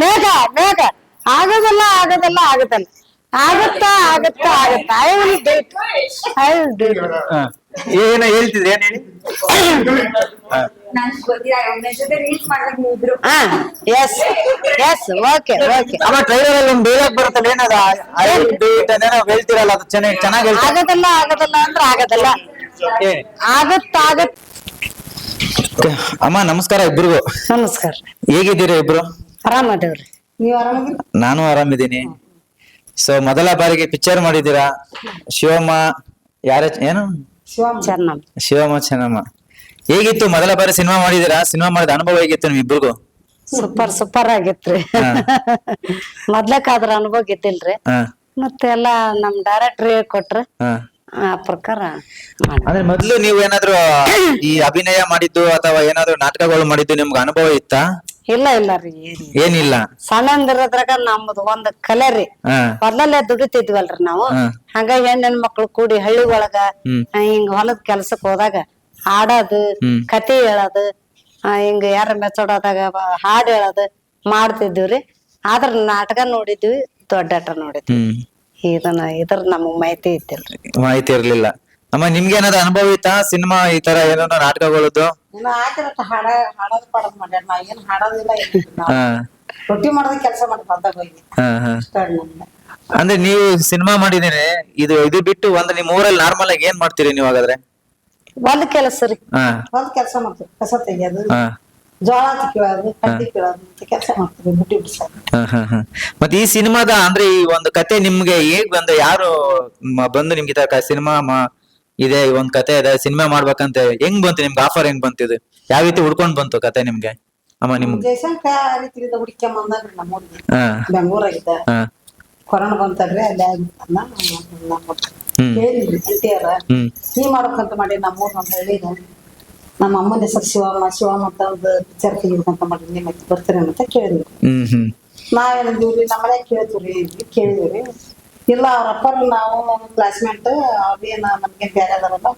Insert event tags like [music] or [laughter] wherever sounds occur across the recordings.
ಮೇಘ ಮೇಘ. ಆಗೋದಲ್ಲ ಆಗೋದಲ್ಲ ಆಗುತ್ತಲ್ಲ ಆಗುತ್ತಾ ಆಗುತ್ತಾ ಆಗುತ್ತಾ. I will date I will date ಏನ ಹೇಳ್ತಿದ್ರಿ ಏನ್ ಹೇಳಿ? ಎಸ್ ಎಸ್ ಓಕೆ ಓಕೆ ಅಮ್ಮ ಟ್ರೈಲರ್ ಅಲ್ಲಿ ಒಂದು ಡೈಲಾಗ್ ಬರುತ್ತಲ್ಲ ಏನದ? ಐ ಡೂ ಇಟ್ ಅದೇನೋ ಹೇಳ್ತಿರಲ್ಲ ಅದು ಚೆನ್ನಾಗಿ ಚೆನ್ನಾಗಿ ಹೇಳ್ತಾರೆ ಆಗೋದಲ್ಲ ಆಗೋದಲ್ಲ ಅಂದ್ರೆ ಆಗೋದಲ್ಲ. ಹೇಳಿ. ಅಮ್ಮ ನಮಸ್ಕಾರ ಇಬ್ರಿಗೂ. ನಮಸ್ಕಾರ. ಹೇಗಿದ್ದೀರಾ ಇಬ್ರು? ಆರಾಮದೇವ್ರಿ ನೀವ್ ಆರಾಮದಿರಿ ನಾನು ಆರಾಮಿದ್ದೀನಿ. ಸೊ ಮೊದಲ ಬಾರಿಗೆ ಪಿಕ್ಚರ್ ಮಾಡಿದ್ದೀರಾ? ಶಿವಮ್ಮ ಯಾರ ಏನು? ಶಿವಮ್ಮ. ಚೆನ್ನಮ್ಮ. ಹೇಗಿತ್ತು? ಮೊದಲ ಬಾರಿ ಸಿನಿಮಾ ಮಾಡಿದೀರಾ ಸಿನಿಮಾ ಮಾಡಿದ ಅನುಭವ ಹೇಗಿತ್ತು ನಿಮ್ ಇಬ್ರಿಗೂ? Super super ಆಗಿತ್ರಿ. ಮೊದ್ಲಕ್ಕಾದ್ರ ಅನುಭವ ಇದ್ದಿಲ್ರಿ. ಹ. ಮತ್ತೆ ಎಲ್ಲಾ ನಮ್ ಡೈರೆಕ್ಟರ್ ಕೊಟ್ರ? ಹ. ಆ ಪ್ರಕಾರ ಅಂದ್ರೆ ಮೊದ್ಲು ನೀವು ಏನಾದ್ರು ಈ ಅಭಿನಯ ಮಾಡಿದ್ದು ಅಥವಾ ಏನಾದ್ರು ನಾಟಕಗಳು ಮಾಡಿದ್ದು ನಿಮ್ಗೆ ಅನುಭವ ಇತ್ತಾ? ಇಲ್ಲ ಇಲ್ಲ ರೀ. ಏನ್ ಏನಿಲ್ಲ ಸಣ್ಣಂದಿರೋದ್ರಾಗ ನಮ್ದು ಒಂದ್ ಕಲೆ ರೀ. ಹ. ಮೊದ್ಲಲ್ಲೇ ದುಡಿತಿದ್ವಲ್ರಿ ನಾವು. ಹಂಗ ಹಂಗಾಗಿ ಹೆಣ್ಣಿನ ಮಕ್ಳು ಕೂಡಿ ಹಳ್ಳಿ ಒಳಗ ಹಿಂಗ ಆ, ಹಿಂಗ್ ಹೊಲದ ಕೆಲ್ಸಕ್ ಹೋದಾಗ ಹಾಡೋದು ಹ್ಮ್. ಕತೆ ಹೇಳೋದು ಆ, ಹಿಂಗ ಯಾರ ಮೆಚ್ಚೋಡೋದಾಗ ಬ- ಹಾಡ್ ಹೇಳೋದು ಮಾಡ್ತಿದ್ವಿ ರೀ. ಆದ್ರ ನಾಟಕ ನೋಡಿದ್ವಿ ದೊಡ್ಡಾಟ ನೋಡಿದ್ವಿ. ಹ್ಮ್. ಇದನ್ನ ಇದ್ರ ನಮಗ್ ಮಾಹಿತಿ ಇದ್ದಿಲ್ರಿ ಮಾಹಿತಿ ಇರ್ಲಿಲ್ಲ. ಅಮ್ಮ ನಿಮ್ಗೆ ಏನಾದ್ರು ಅನುಭವ ಇತ್ತಾ ಸಿನಿಮಾ ಈ ತರ ಏನೋ ನಾಟಕಗಳದ್ದು? ಇನ್ನು ಆಯ್ತಿರತ್ತ ಹಾಡ ಹಾಡೋದ್ ಪಾಡೋದ್ ಮಾಡ್ಯಾರ. ನಾ ಏನ್ ಹಾಡೋದಿಲ್ಲ ಏನಿಲ್ಲ ನಾವು ಹ. ರೊಟ್ಟಿ ಮಾಡೋದ್ ಕೆಲಸ ಮಾಡಿ ಬಂದಾಗ ಹೋಗಿ. ಹ ಹ. ಇಷ್ಟ ನಮ್ಗೆ ಅಂದ್ರೆ ನೀವು ಸಿನಿಮಾ ಮಾಡಿದೀನಿ ಇದು ಇದು ಬಿಟ್ಟು ಒಂದ್ ನಿಮ್ ಊರಲ್ಲಿ ನಾರ್ಮಲ್ ಆಗಿ ಏನ್ ಮಾಡ್ತೀರಿ ನೀವು ಹಾಗಾದ್ರೆ? ಒಂದ್ ಕೆಲಸ ರೀ. ಹ. ಒಂದ್ ಕೆಲಸ ಮಾಡ್ತೀವಿ. ಕಸ ತೆಗಿಯೋದು. ಹ. ಜೋಳ ಕೀಳೋದು ಕಡ್ಡಿ ಕೀಳೋದು ಅಂತ ಕೆಲಸ ಮಾಡ್ತೀವಿ ಬುಟ್ಟಿ ಬಿಡ್ಸೋದು. ಮತ್ತೆ ಈ ಸಿನಿಮಾದ ಅಂದ್ರೆ ಈ ಒಂದು ಕತೆ ನಿಮ್ಗೆ ಹೇಗ್ ಬಂದ ಯಾರು ಮ- ಬಂದು ನಿಮ್ಗೆ ಈ ತರ ಸಿನಿಮಾ ಇದೆ ಈ ಒಂದ್ ಕತೆ ಇದೆ ಸಿನಿಮಾ ಮಾಡ್ಬೇಕಂತ ಹೆಂಗ್ ಬಂತು ನಿಮ್ಗೆ ಆಫರ್ ಹೆಂಗ್ ಬಂತಿದೆ ಯಾವ ರೀತಿ ಹುಡ್ಕೊಂಡ್ ಬಂತು ಕತೆ ನಿಮ್ಗೆ? ಅಮ್ಮ ನಿಮ್ಗೆ? ಜಯಶಂಕ ರೀತಿಯಿಂದ ಹುಡುಕ್ಯ ಬಂದನ್ರಿ ನಮ್ಮೂರಿಗೆ ಹ. ಬೆಂಗಳೂರಾಗಿದ್ದ ಹ. ಕೊರೋನಾ ಬಂತಲ್ರಿ ಅಲ್ಲಿ ಆಗಿತ್ತಂದ ಹ್ಮ್. ಹೇಳಿದ್ರಿ ಎನ್ಟಿಆರ್ ಹ್ಮ್. ನೀ ಮಾಡ್ಬೇಕಂತ ಮಾಡಿ ನಮ್ಮೂರ್ ಅಂತ ಹೇಳಿದ ನಮ್ಮ ಅಮ್ಮನ ಹೆಸರು ಶಿವಮ್ಮ ಶಿವಮ್ಮ ಅಂತ ಒಂದು ಪಿಕ್ಚರ್ ತೆಗಿಬೇಕಂತ ಮಾಡಿ ನಿಮ್ಮ ಬರ್ತೀರಿ ಅಂತ ಕೇಳಿದ್ವಿ. ಹ್ಮ್ ಹ್ಮ್. ನಾವೇನಿದ್ದೀವ್ರಿ ನಮ್ಮನೆ ಕೇಳಿದ್ವಿ ಕೇಳಿದ್ವಿ ಇಲ್ಲ ಅವ್ರ ಅಪ್ಪ ನಾವು ಕ್ಲಾಸ್ಮೇಟ್ ಅವ್ರೇನ ನಮ್ಗೆ ಬೇರೆ ಅದಾರಲ್ಲ.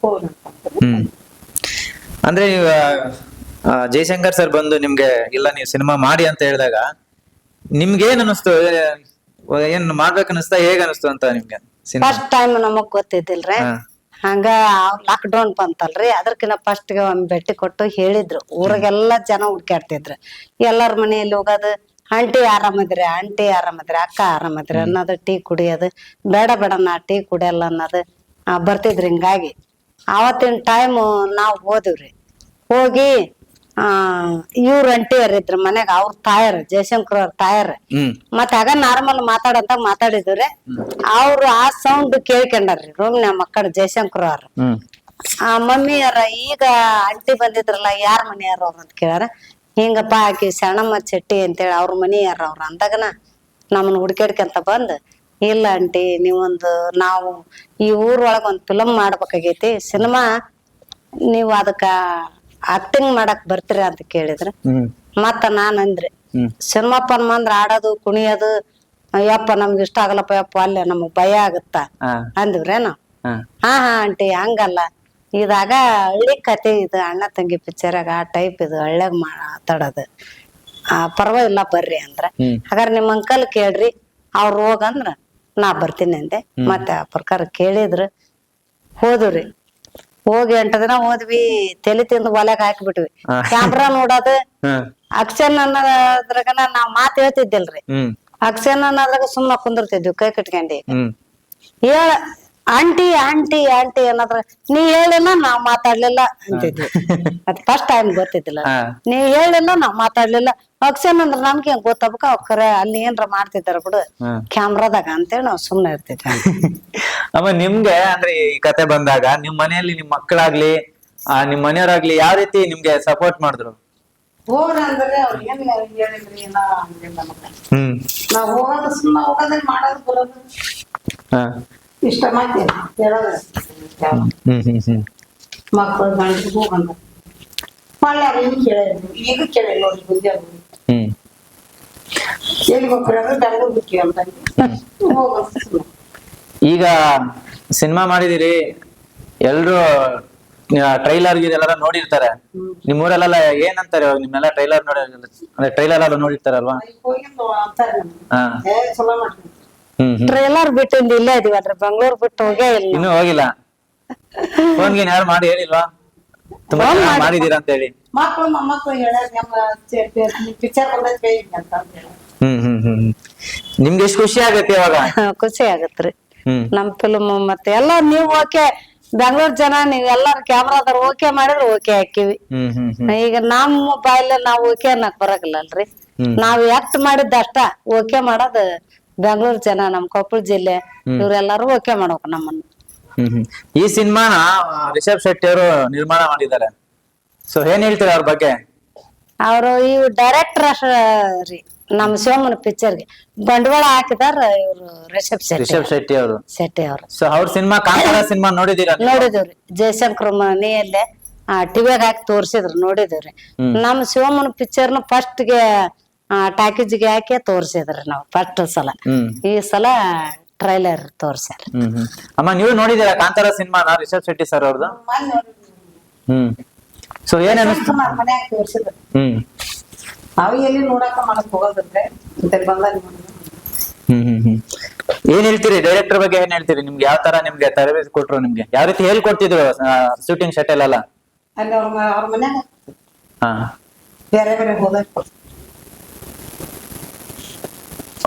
ಹ್ಮ್. ಅಂದ್ರೆ ನೀವ್ ಜಯಶಂಕರ್ ಸರ್ ಬಂದು ನಿಮ್ಗೆ ಇಲ್ಲ ನೀವು ಸಿನಿಮಾ ಮಾಡಿ ಅಂತ ಹೇಳಿದಾಗ ನಿಮ್ಗೆ ಏನ್ ಅನಿಸ್ತು? ಏ- ಏನ್ ಮಾಡ್ಬೇಕು ಅನಿಸ್ತಾ ಹೇಗ್ ಅನಿಸ್ತು ಅಂತ ನಿಮ್ಗೆ ಫಸ್ಟ್ ಟೈಮ್ ನಮಗ್ ಗೊತ್ತಿದ್ದಿಲ್ರಿ. ಹಂಗ ಲಾಕ್ ಡೌನ್ ಬಂತಲ್ರಿ? ಅದ್ರಕಿನ್ನ ಫಸ್ಟ್ಗೆ ಒಂದ್ ಭೇಟಿ ಕೊಟ್ಟು ಹೇಳಿದ್ರು. ಊರಿಗೆಲ್ಲ ಜನ ಹುಡ್ಕ್ಯಾಡ್ತಿದ್ರು. ಎಲ್ಲಾರ ಮನೆಯಲ್ಲಿ ಹೋಗೋದು ಆಂಟಿ ಆರಾಮದ್ರಿ ಆಂಟಿ ಆರಾಮದ್ರಿ ಅಕ್ಕ ಆರಾಮದ್ರಿ ಅನ್ನೋದು ಟೀ ಕುಡಿಯೋದು ಬೇಡ ಬೇಡ ನಾ ಟೀ ಕುಡಿಯಲ್ಲ ಅನ್ನೋದು ಬರ್ತಿದ್ರಿ ಹಿಂಗಾಗಿ. ಅವತ್ತಿನ ಟೈಮ್ ನಾವು ಹೋದಿವ್ರಿ. ಹೋಗಿ ಆ ಇವ್ರ ಅಂಟಿಯರ್ ಇದ್ರ ಮನ್ಯಾಗ ಅವ್ರ ತಾಯರ್ ಜಯಶಂಕರ್ ಅವ್ರ ತಾಯರ್. ಮತ್ ಮತ್ತ ಆಗ ನಾರ್ಮಲ್ ಮಾತಾಡಂತ ಮಾತಾಡಿದ್ರಿ ಅವ್ರು ಆ ಸೌಂಡ್ ಕೇಳ್ಕೊಂಡಾರ್ರಿ ರೂಮ್ ನಮ್ಮ ಮಕ್ಕಳ ಜಯಶಂಕರ್ ಅವ್ರ. ಆ ಮಮ್ಮಿ ಅವ್ರ ಈಗ ಅಂಟಿ ಬಂದಿದ್ರಲ್ಲ ಯಾರ ಮನೆಯಾರ ಅವ್ರ ಅಂತ ಕೇಳಾರ ಹಿಂಗಪ್ಪ ಆಕಿ ಸಣ್ಣಮ್ಮ ಚಟ್ಟಿ ಅಂತೇಳಿ ಅವ್ರ ಮನಿ ಯಾರ ಅವ್ರ ಅಂದಾಗನ ನಮ್ಮನ್ನ ಹುಡ್ಕ್ಯಾಡ್ಕೊಂತ ಬಂದ್ ಇಲ್ಲ ಅಂಟಿ ನೀವೊಂದು ನಾವು ಈ ಊರೊಳಗ ಒಂದ್ ಫಿಲಮ್ ಮಾಡ್ಬೇಕಾಗೈತಿ ಸಿನಿಮಾ ನೀವ್ ಅದಕ್ಕ ಆಕ್ಟಿಂಗ್ ಮಾಡಕ್ ಬರ್ತೀರ ಅಂತ ಕೇಳಿದ್ರ ಮತ್ತ ನಾನ್ ಅಂದ್ರಿ ಸಿನಿಮಾಪ್ಪನ್ ಮಂದ್ರ ಆಡೋದು ಕುಣಿಯೋದು ಯಪ್ಪ ನಮ್ಗೆ ಇಷ್ಟ ಆಗಲ್ಲಪ್ಪ ಯಪ್ಪ ಅಲ್ಲೇ ನಮಗ್ ಭಯ ಆಗುತ್ತ? ಅಂದ್ರೇನ ಹಾ. ಹಾ ಆಂಟಿ ಹಂಗಲ್ಲ. ಇದಾಗ ಹಳ್ಳಿ ಕತೆ ಇದು ಅಣ್ಣ ತಂಗಿ ಪಿಕ್ಚರಾಗ ಆ ಟೈಪ್ ಇದು ಹಳ್ಳ್ಯಾಗ ಮಾತಾಡೋದು. ಆ ಪರವಾಗಿಲ್ಲ ಬರ್ರಿ ಅಂದ್ರ. ಹಾಗಾದ್ರೆ ನಿಮ್ಮ ಅಂಕಲ್ ಕೇಳ್ರಿ ಅವ್ರು ಹೋಗಂದ್ರ ನಾ ಬರ್ತೀನಿ ಅಂದೆ. ಮತ್ತೆ ಆ ಪ್ರಕಾರ ಕೇಳಿದ್ರು. ಹೋದ್ರಿ ಹೋಗಿ ಎಂಟು ದಿನ ಹೋದ್ವಿ ತಲೆ ತಿಂದು ಒಲೆಗ್ ಹಾಕ್ಬಿಟ್ವಿ. ಕ್ಯಾಮ್ರಾ ನೋಡೋದು. ಅಕ್ಷನ್ ಅನ್ನೋದ್ರಾಗ ನಾವ್ ಮಾತ್ ಹೇಳ್ತಿದ್ದಿಲ್ರಿ. ಅಕ್ಷನ್ ಅನ್ನೋದ್ರಾಗ ಸುಮ್ನ ಕುಂದಿರ್ತಿದ್ವಿ ಕೈ ಕಟ್ಕೊಂಡಿ. ಹೇಳ ಆಂಟಿ ಆಂಟಿ ಆಂಟಿ ಅನ್ನೋದ್ರ ನೀ ಹೇಳಿಲ್ಲ ನಾವ್ ಮಾತಾಡ್ಲಿಲ್ಲ. ಅಂತಿದ್ವಿ ಅದ್ ಫಸ್ಟ್ ಟೈಮ್ ಗೊತ್ತಿದ್ದಿಲ್ಲ. ಹಾ. ನೀ ಹೇಳಿಲ್ಲ ನಾವ್ ಮಾತಾಡ್ಲಿಲ್ಲ. ಅಕ್ಷನ್ ಅಂದ್ರ ನಮ್ಗೆ ಹೆಂಗ್ ಗೊತ್ತಾಗ್ಬೇಕ ಅವ್ಕರೆ ಅಲ್ಲಿ ಏನ್ರ ಮಾಡ್ತಿದ್ದಾರ ಬಿಡು. ಕ್ಯಾಮ್ರಾದಾಗ ಅಂತೇಳಿ ನಾವ್ ಸುಮ್ನೆ ಇರ್ತಿದ್ವಿ. [laughs] ಅಮ್ಮ ನಿಮ್ಗೆ ಅಂದ್ರೆ ಈ ಕತೆ ಬಂದಾಗ ನಿಮ್ ಮನೆಯಲ್ಲಿ ನಿಮ್ ಮಕ್ಕಳಾಗ್ಲಿ ಆ ನಿಮ್ ಮನೆಯವರಾಗ್ಲಿ ಯಾವ ರೀತಿ ನಿಮ್ಗೆ ಸಪೋರ್ಟ್ ಮಾಡಿದ್ರು? ಹೋಗ್ರಿ ಅಂದ್ರೆ ಅವ್ರಿಗೆ ಏನ್ ಹೇಳಿದ್ರಿ ಏನೋ ಹಂಗಿಲ್ಲ ನಮ್ಗೆ ಹ್ಮ್. ನಾವ್ ಹೋಗೋದು ಸುಮ್ಮನೆ ಹೋಗೋದ್ರೆ ಮಾಡೋದು ಬರೋದು. ಹಾ. ಇಷ್ಟ ಮಾತಿ ಹೇಳೋದು ಹ್ಮ್ ಹ್ಮ್ ಹ್ಮ್. ಮಕ್ಕಳು ಅವ್ರು ಕೇಳಿದ್ರು ಈಗ ಕೇಳಿಲ್ಲ ನೋಡಿ ಮುಂದೆ. ಹ್ಮ್. ಎಲ್ಲಿ ಅಂದ್ರೆ ಬಿಕ್ಕಿ ಅಂತ. ಈಗ ಸಿನಿಮಾ ಮಾಡಿದಿರಿ. ಎಲ್ರು ಟ್ರೈಲರ್ ಇದೆಲ್ಲ ನೋಡಿರ್ತಾರೆ. ನಿಮ್ಮೂರಲ್ಲೆಲ್ಲ ಏನಂತಾರೆ ಇವಾಗ? ನಿಮ್ನೆಲ್ಲ ಟ್ರೈಲರ್ ನೋಡಿ ಅಂದ್ರೆ ಟ್ರೈಲರ್ ಎಲ್ಲ ನೋಡಿರ್ತಾರಲ್ವಾ. ಹಾ. ಚಲೋ ಮಾಡ್ತೀನಿ ಟ್ರೇಲರ್ ಬಿಟ್ಟಿಂದ ಇಲ್ಲೇ ಇದೀವಲ್ರಿ ಬೆಂಗಳೂರು ಬಿಟ್ಟು ಹೋಗೇ ಇಲ್ಲ. ಇನ್ನೂ ಹೋಗಿಲ್ಲ. ಫೋನ್ಗೆ ಯಾರು ಮಾಡಿ ಹೇಳಿಲ್ವಾ? ತುಂಬಾ Phone ಚೆನ್ನಾಗ್ ಮಾಡಿ- ಮಾಡಿದೀರಾ ಅಂತ ಹೇಳಿ. ಮಕ್ಕಳು ಮೊಮ್ಮಕ್ಕಳು ಹೇಳ್ಯಾರ ನಮ್ಮ ಪಿಕ್ಚರ್ ಬಂದೈತೆ ಅಂತ ಅಂತ ಹ್ಮ್ ಹ್ಮ್ ಹ್ಮ್ ಹ್ಮ್. ನಿಮ್ಗೆ ಎಷ್ಟು ಖುಷಿ ಆಗತ್ತೆ ಇವಾಗ? [laughs] ಖುಷಿ ಆಗತ್ರಿ ಹ್ಮ್. ನಮ್ ಫಿಲ್ಮ್ ಮತ್ತೆ ಎಲ್ಲ ನೀವ್ ಓಕೆ ಬೆಂಗಳೂರು ಜನ ನೀವ್ ಎಲ್ಲಾರು ಕ್ಯಾಮ್ರಾದವ್ರು ಓಕೆ ಮಾಡಿದ್ರೆ ಓಕೆ ಹಾಕಿವಿ. ಹ್ಮ್ ಹ್ಮ್ ಹ್ಮ್. ಈಗ ನಮ್ಮ ಬಾಯಲ್ಲಿ ನಾವ್ ಓಕೆ ಅನ್ನಕ್ ಬರಗಿಲ್ಲಲ್ರಿ ಅಲ್ರಿ ನಾವ್ ಆಕ್ಟ್ ಮಾಡಿದ್ದ ಅಷ್ಟ ಓಕೆ ಮಾಡೋದು ಬೆಂಗಳೂರು ಜನ ನಮ್ ಕೊಪ್ಪಳ ಜಿಲ್ಲೆ ಇವ್ರೆಲ್ಲಾರು ಓಕೆ ಮಾಡ್ಬೇಕು ನಮ್ಮನ್ನ. ಹ್ಮ್ ಹ್ಮ್. ಈ ಸಿನಿಮಾನ ರಿಷಬ್ ಶೆಟ್ಟಿ ಅವರು ನಿರ್ಮಾಣ ಮಾಡಿದ್ದಾರೆ. ಸೊ ಏನ್ ಹೇಳ್ತೀರಾ ಅವ್ರ ಬಗ್ಗೆ? ಅವರು ಇವ್ ಡೈರೆಕ್ಟರ್ ರೀ ನಮ್ ಶಿವಮ್ಮನ ಪಿಕ್ಚರ್ಗೆ ಬಂಡವಾಳ ಹಾಕಿದಾರ ಇವ್ರು ರಿಷಬ್ ಶೆಟ್ಟಿ ರಿಷಬ್ ಶೆಟ್ಟಿ ಅವರು. ಶೆಟ್ಟಿ ಅವ್ರು. ಸೊ ಅವ್ರ ಸಿನಿಮಾ ಕಾಂತಾರ ಸಿನಿಮಾ ನೋಡಿದೀರಾ ನೋಡಿದ್ರಿ ನೋಡಿದವ್ರಿ. ಜಯಶಂಕರ್ ಮನೆಯಲ್ಲೇ ಆ ಟಿವಿಯಾಗ ಹಾಕಿ ತೋರ್ಸಿದ್ರು ನೋಡಿದವ್ರಿ. ನಮ್ ಶಿವಮ್ಮನ ಪಿಕ್ಚರ್ನ ಫಸ್ಟ್ಗೆ ಟಾಕೀಸ್ಗೆ ಹಾಕಿ ತೋರ್ಸಿದ್ರಿ ನಾವು? ಫಸ್ಟ್ ಸಲ. ಈ ಸಲ ಟ್ರೈಲರ್ ತೋರ್ಸ್ಯಾರ. ಹ್ಮ್ ಹ್ಮ್. ಅಮ್ಮ ನೀವು ನೋಡಿದೀರಾ ಕಾಂತಾರ ಸಿನಿಮಾನ ರಿಷಬ್ ಶೆಟ್ಟಿ ಸರ್ ಅವ್ರದ್ದು ಹ್ಮ್. ಸೊ ಏನ್ ಅನಿಸ್ತು ಮನ್ಯಾಗ ತೋರ್ಸಿದ್ರು. ಹ್ಮ್. ನಾವು ಎಲ್ಲಿ ನೋಡಾಕ ಮಾಡಕ್ ಹೋಗೋದ್ರೆ ಬಂದಾಗ ಹ್ಮ್ ಹ್ಮ್ ಹ್ಮ್. ಏನ್ ಹೇಳ್ತೀರಿ? ಡೈರೆಕ್ಟರ್ ಬಗ್ಗೆ ಏನ್ ಹೇಳ್ತೀರಿ? ನಿಮ್ಗೆ ಯಾವ ತರ ನಿಮ್ಗೆ ತರಬೇತಿ ಕೊಟ್ರು ನಿಮ್ಗೆ? ಯಾವ ರೀತಿ ಹೇಳ್ಕೊಡ್ತಿದ್ರು ಶೂಟಿಂಗ್ ಶಟಲ್ ಅಲ್ಲ ಅಲ್ಲಿ ಅವ್ರ ಅವ್ರ ಮನ್ಯಾಗ ಹಾ. ಬೇರೆ ಬೇರೆ ಹೋದಾಗ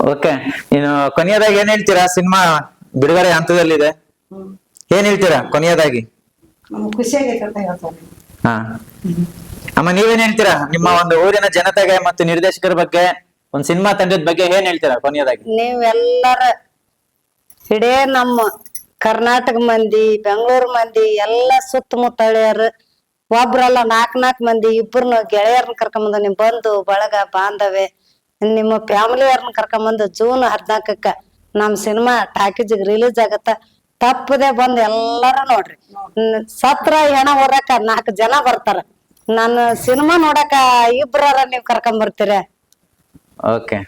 ಓಕೆ ಇನ್ನು ಕೊನೆಯದಾಗಿ ಏನ್ ಹೇಳ್ತೀರಾ? ಸಿನಿಮಾ ಬಿಡುಗಡೆ ಹಂತದಲ್ಲಿದೆ. ಏನ್ ಹೇಳ್ತೀರಾ ಕೊನೆಯದಾಗಿ? ಹಾ. ಅಮ್ಮ ನೀವೇನ್ ಹೇಳ್ತೀರಾ? ನಿಮ್ಮ ಒಂದು ಊರಿನ ಜನತೆಗೆ ಮತ್ತು ನಿರ್ದೇಶಕರ ಬಗ್ಗೆ ಒಂದ್ ಸಿನಿಮಾ ತಂಡದ ಬಗ್ಗೆ ಏನ್ ಹೇಳ್ತೀರಾ ಕೊನೆಯದಾಗಿ? ನೀವೆಲ್ಲರ ಇಡೇ ನಮ್ಮ ಕರ್ನಾಟಕ ಮಂದಿ ಬೆಂಗಳೂರು ಮಂದಿ ಎಲ್ಲ ಸುತ್ತಮುತ್ತ ಹಳ್ಳಿಯರು ಒಬ್ರಲ್ಲ ನಾಕ್ ನಾಕ್ ಮಂದಿ ಇಬ್ಬರನ್ನ ಗೆಳೆಯರನ್ನ ಕರ್ಕೊಂಬಂದ ನಿಮ್ ಬಂದು ಬಳಗ ಬಾಂಧವ್ಯ. ನಿಮ್ಮ ಫ್ಯಾಮಿಲಿಯವ್ರನ್ನ ಕರ್ಕೊಂಬಂದು ಜೂನ್ ಹದಿನಾಲ್ಕಕ್ಕ ನಮ್ ಸಿನಿಮಾ ಟಾಕೀಜ್ ರಿಲೀಸ್ ಆಗತ್ತ ತಪ್ಪದೆ ಬಂದ್ ಎಲ್ಲಾರು ನೋಡ್ರಿ. ಸತ್ರ ಹೆಣ ಹೊರಕ ನಾಲ್ಕು ಜನ ಬರ್ತಾರ. ನಾನು ಸಿನಿಮಾ ನೋಡಕ ಇಬ್ಬರ ನೀವ್ ಕರ್ಕೊಂಡ್ ಬರ್ತೀರ okay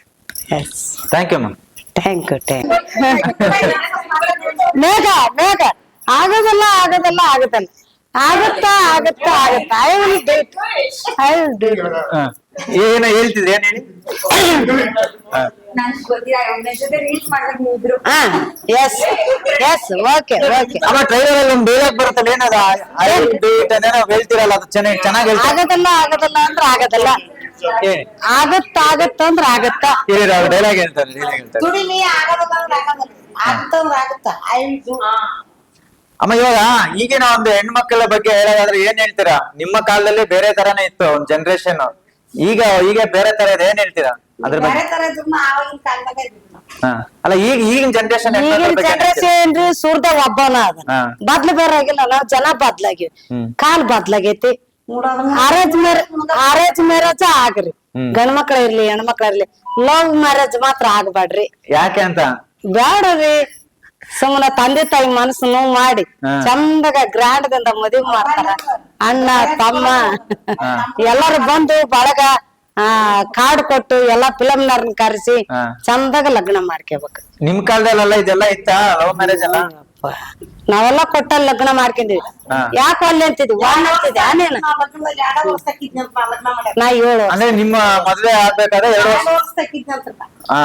thank you ma'am thank you thank Megha Megha. ಆಗೋದಲ್ಲ ಆಗೋದಲ್ಲ ಆಗುತ್ತಲ್ಲ. ಆಗುತ್ತಾ ಆಗುತ್ತಾ ಆಗುತ್ತಾ. I will date I will date ಏನ ಹೇಳ್ತಿದ್ರಿ ಏನ್ ಹೇಳಿ? ಎಸ್ ಎಸ್ ಓಕೆ ಓಕೆ ಅಮ್ಮ ಟ್ರೈಲರ್ ಅಲ್ಲಿ ಒಂದು ಡೈಲಾಗ್ ಬರುತ್ತಲ್ಲ ಏನದ? ಐ ಹೇಳ್ತೀರಲ್ಲ ಅದು ಚೆನ್ನಾಗಿ ಚೆನ್ನಾಗಿ ಹೇಳ್ತೀರಾ ಆಗೋದಲ್ಲ ಆಗೋದಲ್ಲ ಅಂದ್ರೆ ಆಗದಲ್ಲ. ಹೇಳಿ. ಆಗತ್ತ ಆಗತ್ತ ಅಂದ್ರೆ ಆಗತ್ತ. ಹೇಳಿ ಅವ್ರು ಡೈಲಾಗ್ ಹೇಳ್ತಾರೆ ಡೈಲಾಗ್ ಹೇಳ್ತಾರೆ. ದುಡಿಮೆ ಆಗೋದಿಲ್ಲ ಅಂದ್ರೆ ಆಗೋದಿಲ್ಲ ಆಗ್ತಂದ್ರೆ ಆಗುತ್ತಾ. ಐ ವಿಲ್ ಡೂ ಅಮ್ಮ ಇವಾಗ ಈಗಿನ ಒಂದು ಹೆಣ್ಮಕ್ಳ ಬಗ್ಗೆ ಹೇಳೋದಾದ್ರೆ ಏನ್ ಹೇಳ್ತೀರಾ? ನಿಮ್ಮ ಕಾಲದಲ್ಲಿ ಬೇರೆ ತರಾನೇ ಇತ್ತು ಒಂದ್ ಜನರೇಷನ್ ಈಗ ಈಗ ಬೇರೆ ತರ ಇದೆ ಏನ್ ಹೇಳ್ತೀರಾ? ಅದ್ರ ಬಗ್ಗೆ? ಬೇರೆ ತರ ಇದ್ರು ಆವಾಗಿನ ಕಾಲದಾಗ ಇದ್ವಿ ನಾವು. ಹಾ. ಅಲ್ಲ ಈಗ ಈಗಿನ ಜನರೇಷನ್ ಈಗಿನ ಜನರೇಷನ್ ಏನ್ರಿ ಸೂರ್ದ ಒಬ್ಬನ ಅದ. ಹಾ. ಬದ್ಲು ಬೇರೆ ಆಗಿಲ್ಲ ನಾವ್ ಜನ ಬದ್ಲಾಗಿವಿ ಹ್ಮ್. ಕಾಲ್ ಬದ್ಲಾಗೈತಿ. ನೋಡೋದನ್ನ ಅರೇಂಜ್ ಮ್ಯಾರೇಜ್ ಅರೇಂಜ್ ಮ್ಯಾರೇಜ್ ಆಗ್ರಿ. ಹ್ಮ್. ಗಂಡ್ ಮಕ್ಳ ಇರ್ಲಿ ಹೆಣ್ಮಕ್ಳ ಇರ್ಲಿ ಲವ್ ಮ್ಯಾರೇಜ್ ಮಾತ್ರ ಆಗ್ಬೇಡ್ರಿ ಯಾಕೆ ಅಂತ? ಬೇಡ್ರಿ ಸುಮ್ಮನೆ ತಂದೆ ತಾಯಿ ಮನಸ್ಸು ನೋವು ಮಾಡಿ ಹಾ. ಚಂದಗ ಗ್ರ್ಯಾಂಡ್ ದಿಂದ ಮದುವೆ ಮಾಡ್ತಾರ. ಅಣ್ಣ ತಮ್ಮ ಎಲ್ಲರೂ ಬಂದು ಬಳಗ ಆ ಕಾರ್ಡ್ ಕೊಟ್ಟು ಎಲ್ಲಾ ನರ್ನ್ ಕರೆಸಿ. ಚಂದಾಗ ಲಗ್ನ ಮಾಡ್ಕೋಬೇಕು. ನಿಮ್ ಕಾಲದಲ್ಲೆಲ್ಲ ಇದೆಲ್ಲ ಇತ್ತ ಲವ್ ಮ್ಯಾರೇಜ್ ಎಲ್ಲ? ನಾವೆಲ್ಲ ಕೊಟ್ಟ ಲಗ್ನ ಮಾಡ್ಕೊಂಡಿವಿ. ಯಾಕೆ ಅಲ್ಲಿ ಅಂತಿದ್ವಿ? ವಾನ್ ಅಂತಿದ್ದೆ ಆನೇನ? ನಾ ವರ್ಷ. ಏಳು ಅಂದ್ರೆ ನಿಮ್ಮ ಮದ್ವೆ ಆಗ್ಬೇಕಾದ್ರೆ ಎರಡು ವರ್ಷ. ವರ್ಷ. ಹಾ.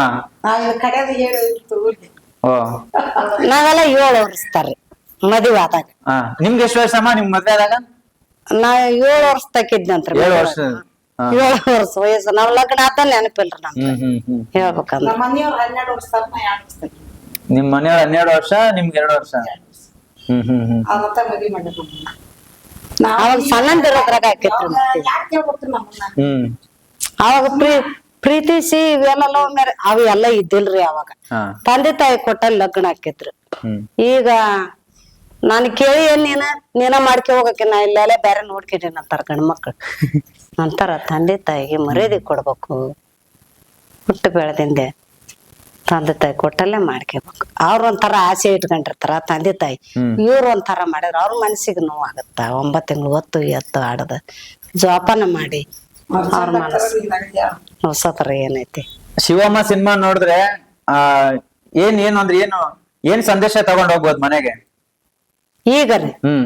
ಓ. ನಾವೆಲ್ಲ ಏಳು ವರ್ಷತಾರ್ರಿ ಮದುವೆ ಆದಾಗ. ಹಾ. ನಿಮ್ಗೆ ಎಷ್ಟು ವರ್ಷ ಅಮ್ಮ ನಿಮ್ ಮದ್ವೆ ಆದಾಗ? ನಾ ಏಳು ವರ್ಷ ತಕ್ಕಿದ್ನಂತ್ರಿ ಏಳು ವರ್ಷ. ಏಳು ವರ್ಷ ವಯಸ್ಸು. ನಾವ್ ಲಗ್ನ ಆತ ನೆನಪಿಲ್ರಿ ನಮ್ ಹ್ಮ್ ಹ್ಮ್ ಹ್ಮ್. ಹೇಳ್ಬೇಕಂದ್ರ. ನಮ್ಮ ಮನೆಯವ್ರು ಹನ್ನೆರಡು ವರ್ಷ ತಾನ ನಾ ಎರಡು ವರ್ಷ ನಿಮ್ ಮನೆಯವ್ರ ಹನ್ನೆರಡು ವರ್ಷ ನಿಮ್ಗೆ ಎರಡು ವರ್ಷ? ಹ್ಮ್ ಹ್ಮ್ ಹ್ಮ್. ಮದ್ವಿ ಅವಾಗ ಸಣ್ಣಂದಿರೋದ್ರಾಗ ಆಕೈತ್ರಿ ಮತ್ತೆ. ಯಾಕ್ ಕೇಳ್ಬೇಕು ನಮ್ಮನ್ನ? ಹ್ಮ್. ಅವಾಗ ಪ್ರೀ ಪ್ರೀತಿಸಿ ಇವೆಲ್ಲ ಲವ್ ಮ್ಯಾರೇಜ್ ಅವು ಇದ್ದಿಲ್ರಿ ಅವಾಗ. ಹಾ. ತಂದೆ ತಾಯಿ ಕೊಟ್ಟ ಲಗ್ನ ಆಕೇತ್ರಿ ಹ್ಮ್. ಈಗ ನಾನು ಕೇಳಿ ಏನ್ ನೀನ ನೀನ ಮಾಡ್ಕೆ ಹೋಗಕ್ಕೆ ನಾ ಇಲ್ಲೆಲ್ಲ ಬೇರೆ ನೋಡ್ಕೊಂಡೇನಿ ಅಂತಾರ ಗಂಡ್ಮಕ್ಳು ಅಂತಾರ ತಂದೆ ತಾಯಿಗೆ ಮರ್ಯಾದೆ ಕೊಡ್ಬೇಕು. ಹುಟ್ಟು ಬೆಳೆದಿಂದೆ ತಂದೆ ತಾಯಿ ಕೊಟ್ಟಲ್ಲೇ ಮಾಡ್ಕೋಬೇಕು. ಅವ್ರ ಒಂಥರ ಆಸೆ ಇಟ್ಕೊಂಡಿರ್ತಾರ ತಂದೆ ತಾಯಿ. ಇವ್ರ ಒಂಥರ ಮಾಡಿದ್ರ ಅವ್ರ ಮನಸ್ಸಿಗೆ ನೋವು ಆಗತ್ತ ಒಂಬತ್ತು ತಿಂಗಳು ಹೊತ್ತು ಎತ್ತು ಆಡದ. ಜೋಪಾನ ಮಾಡಿ ಅವ್ರ್ ಮನಸ್ಸು. ಕರ್ಕೊಂಡ್ ಇದಾಗ್ಯಾವ. ಹೊಸ ತರ ಏನೈತಿ? ಶಿವಮ್ಮ ಸಿನಿಮಾ ನೋಡಿದ್ರೆ ಆ ಏನ್ ಏನು ಅಂದ್ರೆ ಏನು ಏನ್ ಸಂದೇಶ ತಗೊಂಡ್ ಹೋಗ್ಬೋದು ಮನೆಗೆ? ಈಗ ರೀ ಹ್ಮ್.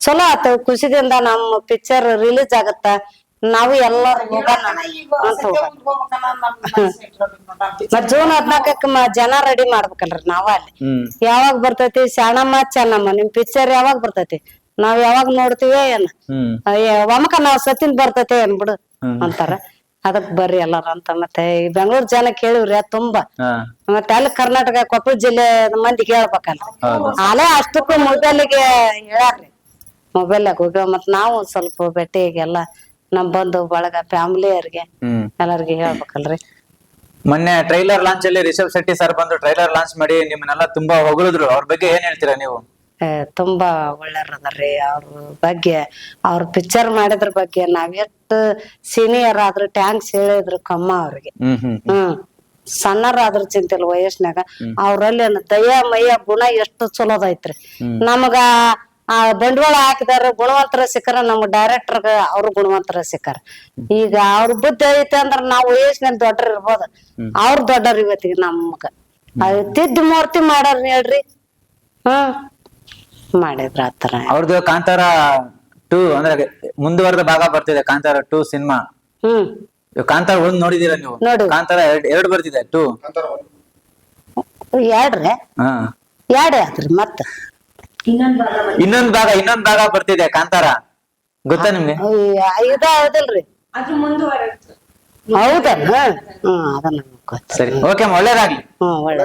ಚಲೋ ಆತ ಖುಷಿದಿಂದ ನಮ್ಮ ಪಿಕ್ಚರ್ ರಿಲೀಸ್ ಆಗತ್ತ. ನಾವು ಎಲ್ಲಾರು ಹೋಗೋಣ ಅಂತ ಮತ್ ಜೂನ್ ಹದ್ನಾಲ್ಕಕ್ಕ ಮ- ಜನ ರೆಡಿ ಮಾಡ್ಬೇಕಲ್ರಿ ನಾವ ಅಲ್ಲಿ. ಯಾವಾಗ ಬರ್ತೈತಿ ಶಾಣಮ್ಮ ಚೆನ್ನಮ್ಮ ನಿಮ್ ಪಿಕ್ಚರ್ ಯಾವಾಗ ಬರ್ತೈತಿ? ನಾವ್ ಯಾವಾಗ ನೋಡ್ತೀವಿ ಏನ್? ಒಮ್ಮಕ ನಾವ್ ಸತಿನ್ ಬರ್ತೈತೆ ಏನ್ ಬಿಡು? ಅಂತಾರ. ಅದಕ್ ಬರ್ರಿ ಎಲ್ಲಾರ ಅಂತ ಮತ್ತೆ ಈ ಬೆಂಗಳೂರ್ ಜನ ಕೇಳಿವ್ರಿ ಅದ್ ತುಂಬಾ ಮತ್ತೆ ಅಲ್ಲಿ ಕರ್ನಾಟಕ ಕೊಪ್ಪಳ ಜಿಲ್ಲೆ ಮಂದಿ ಕೇಳ್ಬೇಕಲ್ಲ ಆಲೇ ಅಲ್ಲೇ ಅಷ್ಟಕ್ಕೂ ಮೊಬೈಲ್ಗೆ ಹೇಳ್ಯಾರ್ರಿ. ಮೊಬೈಲ್ನಾಗ ಹೋಗ್ಯಾವ ಮತ್ ನಾವು ಸ್ವಲ್ಪ ಭೇಟಿಗೆಲ್ಲ ನಮ್ ಬಂಧು ಬಳಗ ಫ್ಯಾಮಿಲಿಯರ್ಗೆ ಅವ್ರಿಗೆ ಎಲ್ಲಾರ್ಗಿ ಹೇಳ್ಬೇಕಲ್ರಿ. ಮೊನ್ನೆ ಟ್ರೈಲರ್ ಲಾಂಚ್ ಅಲ್ಲಿ ರಿಷಬ್ ಶೆಟ್ಟಿ ಸರ್ ಬಂದು ಟ್ರೈಲರ್ ಲಾಂಚ್ ಮಾಡಿ ನಿಮ್ಮನ್ನೆಲ್ಲ ತುಂಬಾ ಹೊಗಳಿದ್ರು. ಅವ್ರ ಬಗ್ಗೆ ಏನ್ ಹೇಳ್ತೀರಾ ನೀವು? ತುಂಬಾ ಒಳ್ಳೆಯವ್ರದಾರ್ರಿ. ಅವ್ರ ಬಗ್ಗೆ ಅವ್ರ ಪಿಕ್ಚರ್ ಮಾಡಿದ್ರ ಬಗ್ಗೆ ನಾವ್ ಎಷ್ಟು ಸೀನಿಯರ್ ಆದ್ರೂ ಟ್ಯಾಂಕ್ಸ್ ಹೇಳಿದ್ರು ಕಮ್ಮ ಅವ್ರಿಗೆ. ಹ್ಮ್ ಸಣ್ಣರಾದ್ರ ಚಿಂತಿಲ್ಲ ವಯಸ್ಸಿನಾಗ. ಅವ್ರಲ್ಲಿ ದಯ ಮಯ್ಯ ಗುಣ ಎಷ್ಟು ಚಲೋದೈತ್ರಿ. ನಮಗ ಆ ಬಂಡವಾಳ ಹಾಕಿದಾರ ಗುಣವಂತರ ಸಿಕ್ಕಾರ ನಮ್ ಡೈರೆಕ್ಟರ್ ಅವ್ರ ಗುಣವಂತರ ಸಿಕ್ಕಾರ. ಈಗ ಅವ್ರ ಬುದ್ಧಿ ಐತೆ ಅಂದ್ರ ನಾವು ವಯಸ್ಸಿನಲ್ಲಿ ದೊಡ್ಡರ್ ಇರ್ಬೋದು. ಅವ್ರ ದೊಡ್ಡರ್ ಇವತ್ತಿಗೆ ನಮ್ಗ. ತಿದ್ದಿ ಮೂರ್ತಿ ಮಾಡೋರ್ ಹೇಳ್ರಿ. ಹ್ಮ್. ಮಾಡಿದ್ರ ಆತರ ಅವ್ರದ್ದು ಕಾಂತಾರ ಟೂ ಅಂದ್ರೆ ಮುಂದುವರೆದ ಭಾಗ ಬರ್ತಿದೆ ಕಾಂತಾರ ಟೂ ಸಿನಿಮಾ. ಹ್ಮ್. ಕಾಂತಾರ ಒಂದ್ ನೋಡಿದೀರ ನೀವು? ನೋಡಿ. ಕಾಂತಾರ ಎರಡ್ ಎರಡ್ ಬರ್ತಿದೆ ಟೂ. ಎರಡ್ರೆ? ಹಾ. ಯಾಡ್ ಆದ್ರಿ ಮತ್ತ. ಇನ್ನೊಂದ್ ಭಾಗ. ಇನ್ನೊಂದ್ ಭಾಗ ಇನ್ನೊಂದ್ ಭಾಗ ಬರ್ತಿದೆ ಕಾಂತಾರ. ಗೊತ್ತಾ ನಿಮ್ಗೆ? ಇದ ಹೌದಿಲ್ರಿ. ಅದು ಮುಂದುವರೆತು ಹೌದಲ್ಲ ಹ್ಮ್ ಅದನ್ನ ಸರಿ ಓಕೆ ಒಳ್ಳೇದಾಗ್ಲಿ. ಹ್ಮ್ ಒಳ್ಳೆ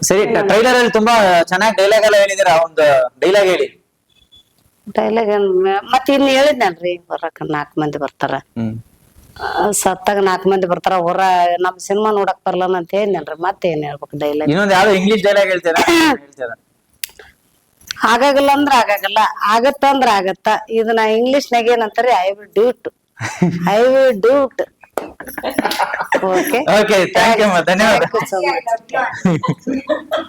ಸರಿ ಟ್ರೈಲರ್ ಅಲ್ಲಿ ತುಂಬಾ ಚೆನ್ನಾಗಿ ಡೈಲಾಗ್ ಎಲ್ಲ ಹೇಳಿದೀರಾ ಒಂದು ಡೈಲಾಗ್ ಹೇಳಿ. ಡೈಲಾಗ್ ಮತ್ತೆ ಇನ್ನು ಹೇಳಿದ್ನಲ್ರಿ ಬರಕ ನಾಲ್ಕ್ ಮಂದಿ ಬರ್ತಾರ. ಸತ್ತಾಗ ನಾಲ್ಕ್ ಮಂದಿ ಬರ್ತಾರ ಹೊರ ನಮ್ ಸಿನಿಮಾ ನೋಡಕ್ ಬರಲ್ಲ ಅಂತ ಹೇಳಿದ್ನಲ್ರಿ ಮತ್ತೆ ಏನ್ ಹೇಳ್ಬೇಕು ಡೈಲಾಗ್ ಇನ್ನೊಂದು ಯಾವ್ದು ಇಂಗ್ಲಿಷ್ ಡೈಲಾಗ್ ಹೇಳ್ತೀರಾ? ಆಗಾಗಲ್ಲ ಅಂದ್ರ ಆಗಾಗಲ್ಲ ಆಗತ್ತ. ಅಂದ್ರ ಆಗತ್ತ ಇದನ್ನ ಇಂಗ್ಲಿಷ್ನಾಗ ಏನಂತಾರೆ I will do it I will do it okay okay thank you ಧನ್ಯವಾದ so much. [laughs]